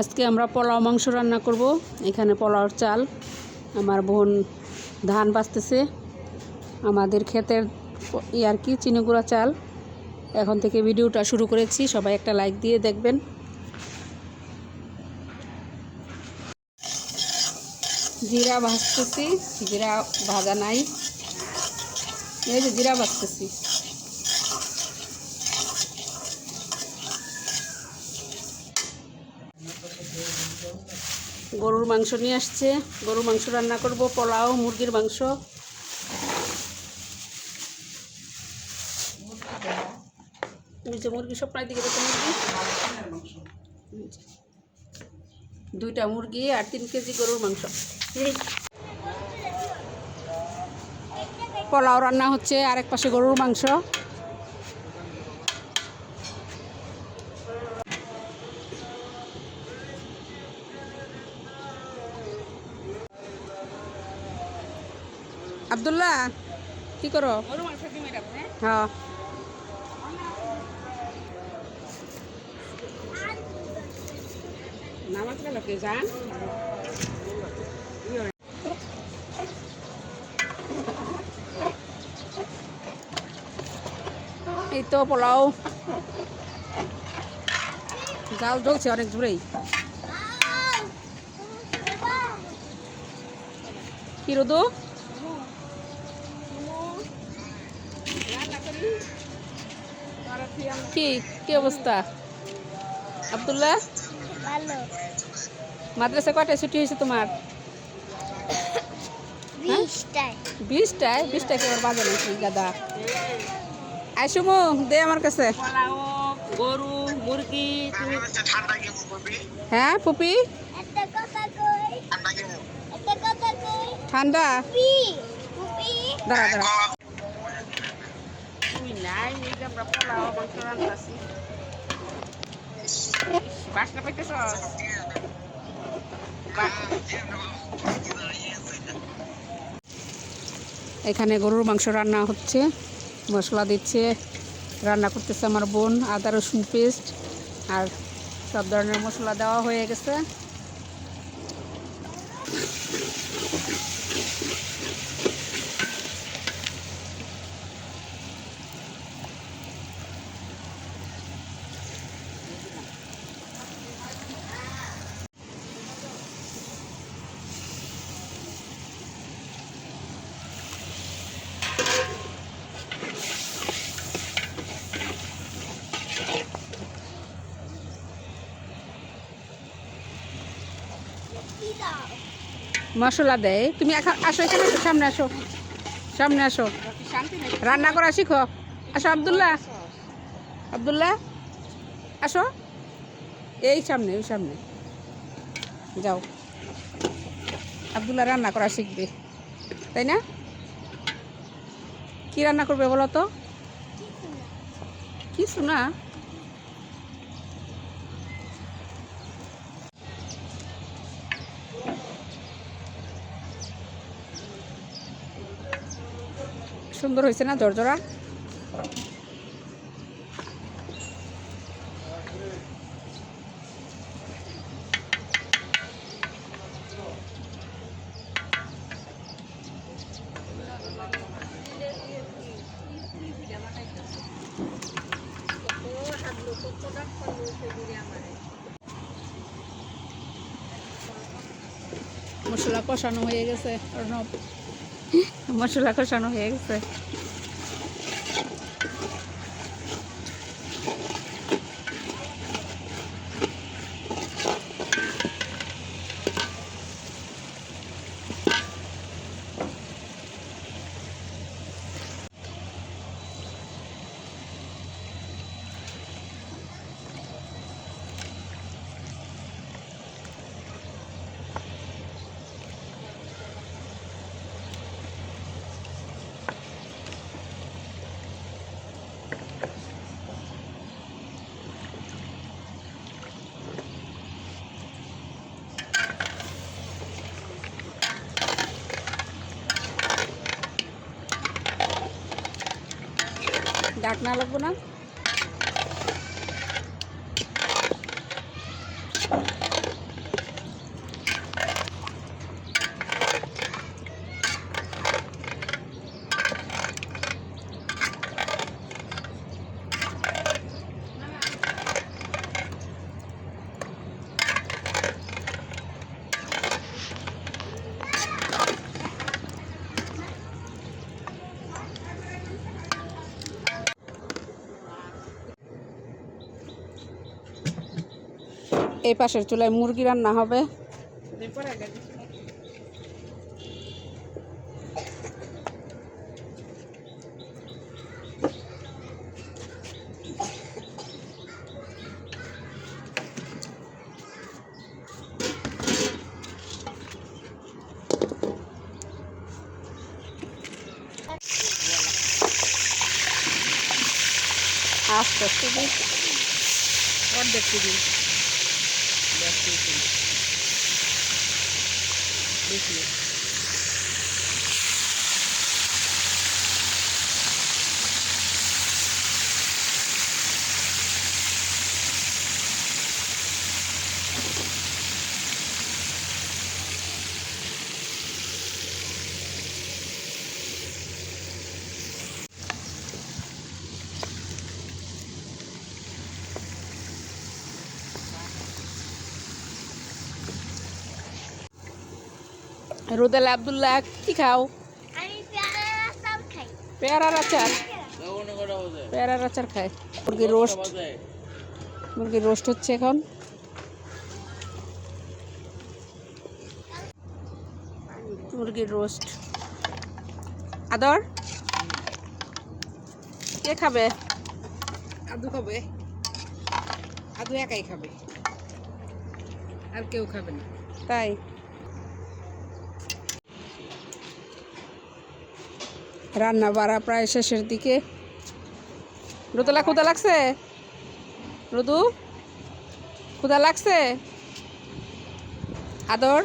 আজকে আমরা পোলাও মাংস রান্না করব। এখানে পোলাওর চাল, আমার বোন ধান বাঁচতেছে, আমাদের ক্ষেতের আর কি, চিনিগুড়া চাল। এখন থেকে ভিডিওটা শুরু করেছি, সবাই একটা লাইক দিয়ে দেখবেন। জিরা ভাজতেছি, জিরা ভাজা নাই। এই যে জিরা ভাজতেছি। গরুর মাংস নিয়ে আসছে। গরুর মাংস রান্না করব, পোলাও, মুরগির মাংস। মুরগি সব প্রায় দিকে মুরগি। দুইটা মুরগি আর তিন কেজি গরুর মাংস। পোলাও রান্না হচ্ছে, আরেক পাশে গরুর মাংস। আবদুল্লাহ কি করো? হ্যাঁ। এই তো পোলাও। জাল জ্বলছে অনেক জোরেই। কি রোদু? কি কি অবস্থা? আবদুল্লাহ? ভালো। মাদ্রাসা কটায় ছুটি হয়েছে তোমার? বিশটায়। বিশটায়? বিশটায় কি আবার বাজে নাকি গাদা? আইসুমু দে আমার কাছে। গরু মুরগি হ্যাঁ পুপি একটা কথা কই? একটা কথা কই? ঠান্ডা? দাঁড়া দাঁড়া। এখানে গরুর মাংস রান্না হচ্ছে, মশলা দিচ্ছে, রান্না করতেছে আমার বোন, আদা রসুন পেস্ট আর সব ধরনের মশলা দেওয়া হয়ে গেছে। মশলা দেয়। তুমি এখন আসো, এখানে সামনে আসো। সামনে আসো। রান্না করা শিখো। আসো, আবদুল্লাহ। আবদুল্লাহ, আসো। এই সামনে ওই সামনে। যাও। আবদুল্লাহ রান্না করা শিখবে। তাই না? কি রান্না করবে বলো তো? কিছু না। সুন্দর হয়েছে না জর্জরা? মশলা কষানো হয়ে গেছে অর্ণব মশলা কষানো হয়ে গেছে। ডাক না লাগবো না। এই পাশের চুলায় মুরগি রান্না হবে আস্তে আস্তে। অর্ধেক কেজি দশ কেজি বেশি রুদেলা আবদুল্লাহ কি খাও? পেয়ারার আচার পেয়ারার আচার? খায় মুরগির রোস্ট। মুরগির রোস্ট হচ্ছে এখন। মুরগির রোস্ট। আদর? কে খাবে? আদু খাবে। আদু একাই খাবে। আর কেউ খাবে না। তাই? রান্না বাড়া প্রায় শেষের দিকে। রুতলা ক্ষুদা লাগছে? রুদু ক্ষুদা লাগছে? আদর?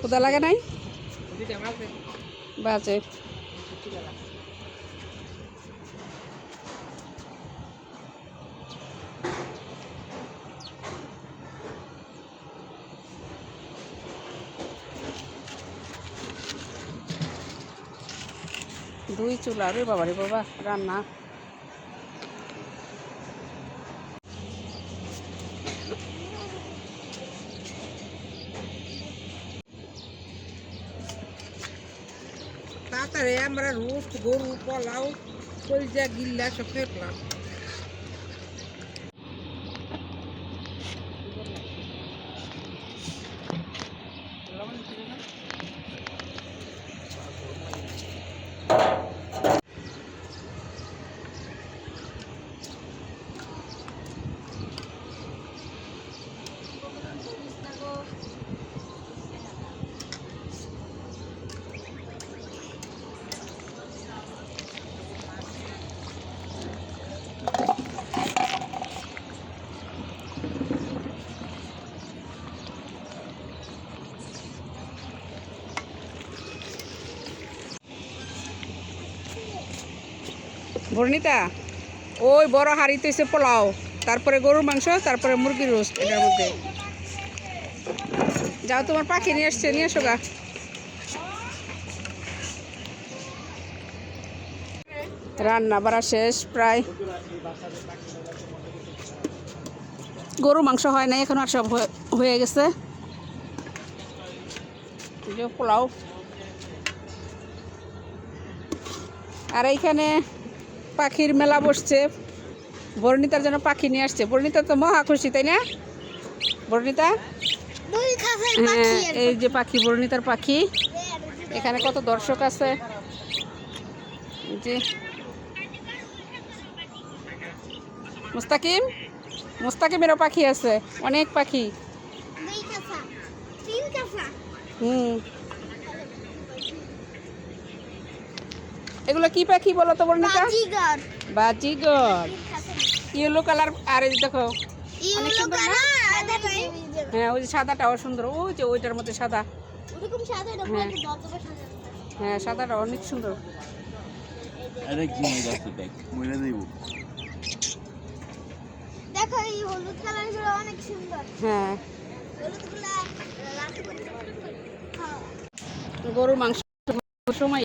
ক্ষুদা লাগে নাই? বাজে। দুই চুলা রে বাবা রে বাবা, রান্না। তাড়াতাড়ি আমরা রোস্ট, গরু, পোলাও, কলজা, গিল্লা সব ফেটলাম বর্ণিতা, ওই বড় হাঁড়িতে এসে পোলাও, তারপরে গরুর মাংস, তারপরে মুরগির রোস্ট এটার মধ্যে। যাও তোমার পাখি নিয়ে আসছে, নিয়ে এসো গা। রান্না বাড়া শেষ, প্রায়। গরু মাংস হয় না এখন আর সব হয়ে- হয়ে গেছে। পোলাও। আর এইখানে পাখির মেলা বসছে। বর্ণিতার জন্য পাখি নিয়ে আসছে। বর্ণিতা তো মহা খুশি তাই না? বর্ণিতা? হ্যাঁ এই যে পাখি বর্ণিতার পাখি। এখানে কত দর্শক আছে? জি মুস্তাকিম? মুস্তাকিমেরও পাখি আছে অনেক পাখি। হুম। এগুলো কি পাখি বলো তো বর্ণিতা বাজিগর। ইয়েলো কালার আর এই দেখো ইউলো সুন্দর না? হ্যাঁ ওই যে সাদাটাও সুন্দর। ওই যে ওইটার মধ্যে সাদা। হ্যাঁ। হ্যাঁ সাদাটা অনেক সুন্দর। আরেক জিনিস আছে দেখ মরে দেব। দেখো এই হলুদ কালার অনেক সুন্দর। হ্যাঁ। গরুর মাংস সময়